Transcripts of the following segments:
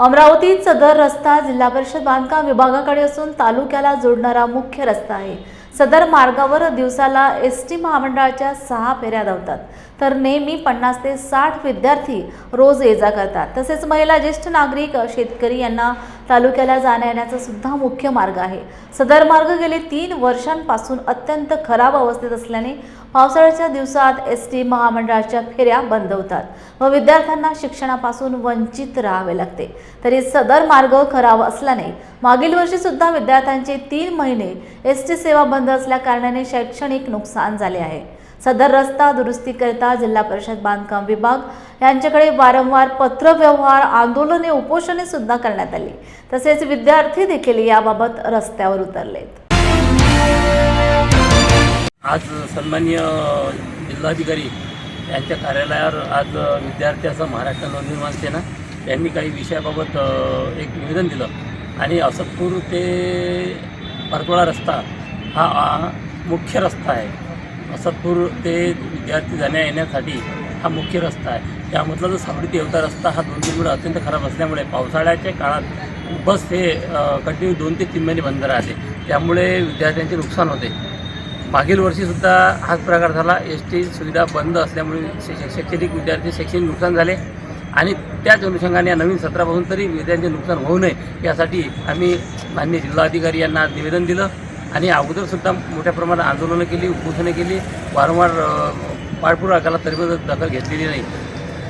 अमरावतीत सदर रस्ता जिल्हा परिषद बांधकाम विभागाकडे असून तालुक्याला जोडणारा मुख्य रस्ता आहे. सदर मार्गावर दिवसाला एस टी महामंडळाच्या सहा फेऱ्या धावतात. तर नेहमी पन्नास ते साठ विद्यार्थी रोज ये जा करतात. तसेच महिला ज्येष्ठ नागरिक शेतकरी यांना तालुक्याला जाण्या येण्याचा सुद्धा मुख्य मार्ग आहे. सदर मार्ग गेले तीन वर्षांपासून अत्यंत खराब अवस्थेत असल्याने पावसाळ्याच्या दिवसात एस टी महामंडळाच्या फेऱ्या बंद होतात व विद्यार्थ्यांना शिक्षणापासून वंचित राहावे लागते. तरी सदर मार्ग खराब असल्याने मागील वर्षी सुद्धा विद्यार्थ्यांचे तीन महिने एस टी सेवा बंद असल्या कारणाने शैक्षणिक नुकसान झाले आहे. सदर रस्ता दुरुस्तीकरिता जिल्हा परिषद बांधकाम विभाग यांच्याकडे वारंवार पत्रव्यवहार आंदोलने उपोषणे सुद्धा करण्यात आली. तसेच विद्यार्थी देखील याबाबत रस्त्यावर उतरलेत. आज सन्माननीय जिल्हाधिकारी यांच्या कार्यालयावर आज विद्यार्थ्याचं महाराष्ट्र नवनिर्माण सेना यांनी काही विषयाबाबत एक निवेदन दिलं. आणि असतपूर ते परतोळा रस्ता हा मुख्य रस्ता आहे. असतपूर ते विद्यार्थी जाण्या येण्यासाठी हा मुख्य रस्ता आहे. त्यामधला जो सावडी देवता रस्ता हा दोन तीन वेळा अत्यंत खराब असल्यामुळे पावसाळ्याच्या काळात बस हे कंटिन्यू दोन ते तीन महिने बंद राहते. त्यामुळे विद्यार्थ्यांचे नुकसान होते. मागील वर्षीसुद्धा हाच प्रकार झाला. एस टी सुविधा बंद असल्यामुळे शै- शैक्षणिक विद्यार्थी शैक्षणिक नुकसान झाले. आणि त्याच अनुषंगाने या नवीन सत्रापासून तरी विद्यार्थ्यांचे नुकसान होऊ नये यासाठी आम्ही मान्य जिल्हाधिकारी यांना निवेदन दिलं. आणि अगोदरसुद्धा मोठ्या प्रमाणात आंदोलनं केली उपोषणं केली. वारंवार अ, पाठपुरावा तरी पण दखल घेतलेली नाही.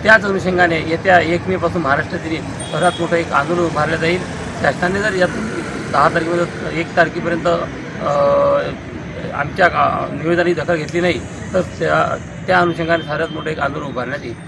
त्याच अनुषंगाने येत्या एक मेपासून महाराष्ट्रातील सर्वात मोठं एक आंदोलन उभारलं जाईल. शासनाने जर यात दहा तारखेमध्ये एक तारखेपर्यंत आमच्या निवेदनाची दखल घेतली नाही तर त्या त्या अनुषंगाने सर्वात मोठं एक आंदोलन उभारण्यात येईल.